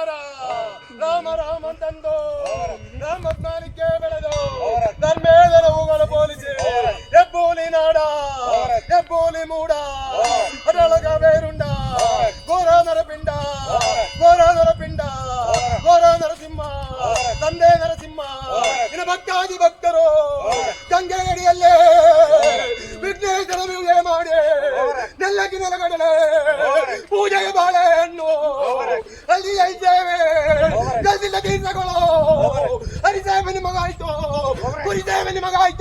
ರಾವು ಕುಮಾರ ರಾಮ ರಾಮ ತಂದು ರಾಮ ಜ್ಞಾನಿಕೆ ಬೆಳೆದು ಧರ್ಮೇದರ ಹೂಗಳ ಪೋಲಿಸಿ ಹೆಬ್ಬೂಲಿ ನಾಡ ಹೆಬ್ಬೂಲಿ ಮೂಡ ಅದರೊಳಗ ಬೇರುಂಡ ಘೋರ ನರಪಿಂಡ ಘೋರ ನರಪಿಂಡ ಘೋರ ನರಸಿಂಹ ತಂದೆ ನರಸಿಂಹ ಇನ್ನು ಭಕ್ತಾದಿ ಭಕ್ತರು ಗಂಗೆ ಗಡಿಯಲ್ಲೇ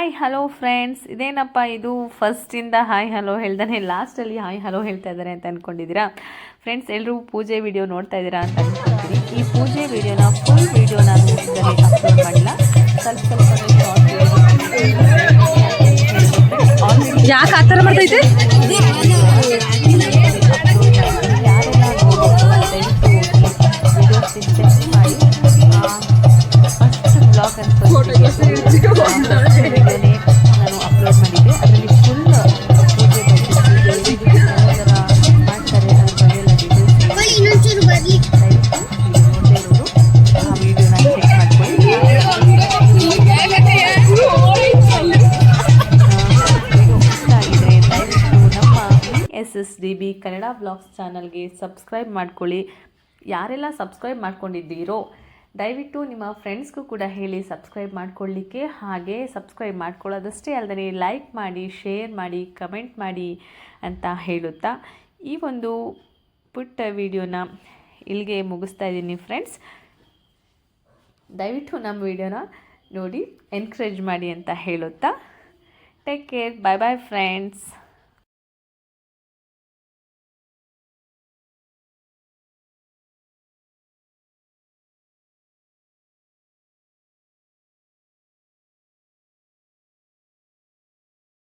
ಹಾಯ್ ಹಲೋ ಫ್ರೆಂಡ್ಸ್ ಇದೇನಪ್ಪ ಇದು? ಫಸ್ಟಿಂದ ಹಾಯ್ ಹಲೋ ಹೇಳ್ದಾನೆ ಲಾಸ್ಟಲ್ಲಿ ಹಾಯ್ ಹಲೋ ಹೇಳ್ತಾ ಇದ್ದಾರೆ ಅಂತ ಅಂದ್ಕೊಂಡಿದ್ದೀರಾ ಫ್ರೆಂಡ್ಸ್ ಎಲ್ಲರೂ ಪೂಜೆ ವಿಡಿಯೋ ನೋಡ್ತಾ ಇದ್ದೀರಾ ಅಂತ ಅಂದ್ಕೊಳ್ತೀನಿ ಈ ಪೂಜೆ ವಿಡಿಯೋನ ಫುಲ್ ವಿಡಿಯೋ ನಾನು ಅಪ್ಲೋಡ್ ಮಾಡಿಲ್ಲ ಸ್ವಲ್ಪ ಸ್ವಲ್ಪ ಯಾಕೆ ಆ ಥರ ಮಾಡ್ತೈತೆ ಫಸ್ಟ್ ಬ್ಲಾಗ್ ಅಂತ S S D B Kannada blogs ಚಾನಲ್ಗೆ ಸಬ್ಸ್ಕ್ರೈಬ್ ಮಾಡ್ಕೊಳ್ಳಿ. ಯಾರೆಲ್ಲ ಸಬ್ಸ್ಕ್ರೈಬ್ ಮಾಡ್ಕೊಂಡಿದ್ದೀರೋ, ದಯವಿಟ್ಟು ನಿಮ್ಮ ಫ್ರೆಂಡ್ಸ್ಗೂ ಕೂಡ ಹೇಳಿ ಸಬ್ಸ್ಕ್ರೈಬ್ ಮಾಡ್ಕೊಳ್ಳಿಕ್ಕೆ. ಹಾಗೆ ಸಬ್ಸ್ಕ್ರೈಬ್ ಮಾಡ್ಕೊಳ್ಳೋದಷ್ಟೇ ಅಲ್ಲದೆ ಲೈಕ್ ಮಾಡಿ, ಶೇರ್ ಮಾಡಿ, ಕಮೆಂಟ್ ಮಾಡಿ ಅಂತ ಹೇಳುತ್ತಾ ಈ ಒಂದು ಪುಟ್ಟ ವಿಡಿಯೋನ ಇಲ್ಲಿಗೆ ಮುಗಿಸ್ತಾ ಇದ್ದೀನಿ ಫ್ರೆಂಡ್ಸ್. ದಯವಿಟ್ಟು ನಮ್ಮ ವಿಡಿಯೋನ ನೋಡಿ ಎನ್ಕರೇಜ್ ಮಾಡಿ ಅಂತ ಹೇಳುತ್ತಾ. Take care bye bye friends